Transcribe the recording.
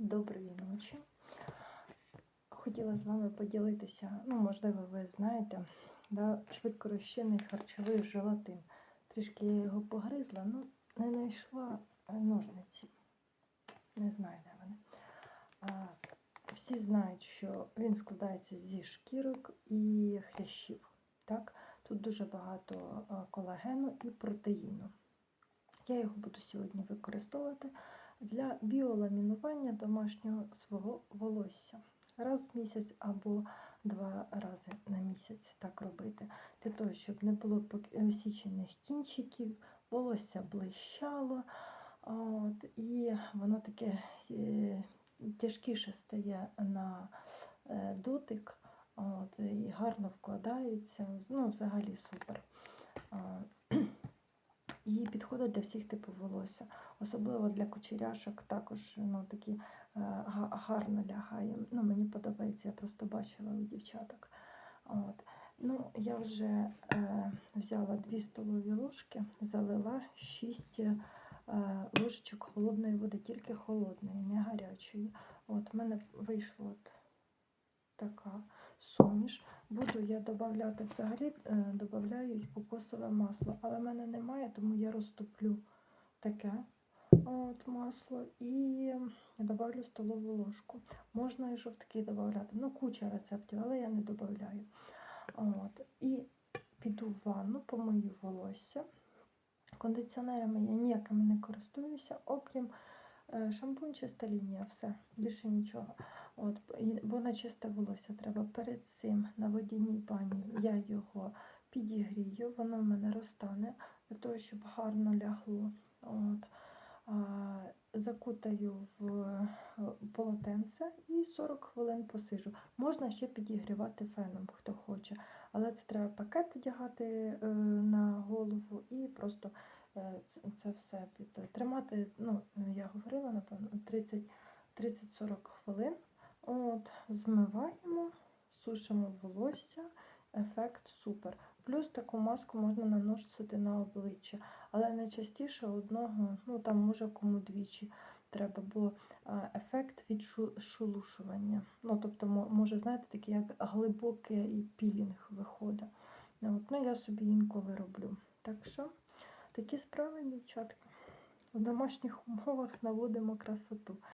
доброї ночі. Хотіла з вами поділитися, ну, можливо, ви знаєте, да, швидкорозчинний харчовий желатин. Трішки я його погризла, ну не знайшла е, ножниці. Не знаю, де вони. А, всі знають, що він складається зі шкірок і хрящів. Так? Тут дуже багато колагену і протеїну. Я його буду сьогодні використовувати для біоламінування домашнього свого волосся. Раз в місяць або два рази на місяць так робити. Для того, щоб не було посічених кінчиків, волосся блищало, от, і воно таке е, тяжкіше стає на е, дотик, от, і гарно вкладається. Ну, взагалі супер. І підходить для всіх типів волосся. Особливо для кучеряшок також ну, такі е, гарно лягає. Ну, мені подобається, я просто бачила у дівчаток. От. Ну, я вже е, взяла 2 столові ложки, залила 6 е, ложечок холодної води, тільки холодної, не гарячої. От, в мене вийшла от така суміш. Буду я додавати взагалі, е, додаю кокосове масло, але в мене немає, тому я розтоплю таке от масло і додавлю столову ложку. Можна і жовтки додати. Ну, куча рецептів, але я не додаю. От. І піду в ванну, помию волосся. Кондиціонерами я ніякими не користуюся, окрім шампунь, чиста лінія, все, більше нічого. От, бо на чисте волосся треба перед цим на водяній бані я його підігрію, воно в мене розтане для того, щоб гарно лягло. От. Закутаю в е, полотенце і 40 хвилин посижу. Можна ще підігрівати феном, хто хоче, але це треба пакет одягати е, на голову і просто е, це, це все під тримати. Ну, я говорила, напевно, 30 30-40 хвилин. От, змиваємо, сушимо волосся, ефект супер. Плюс таку маску можна наносити на обличчя, але не частіше одного, ну там може кому двічі треба, бо ефект від шу- шелушування. Ну, тобто, може, знаєте, такий як глибокий пілінг виходить. От, ну, я собі інколи роблю. Так що такі справи, дівчатка. В домашніх умовах наводимо красоту.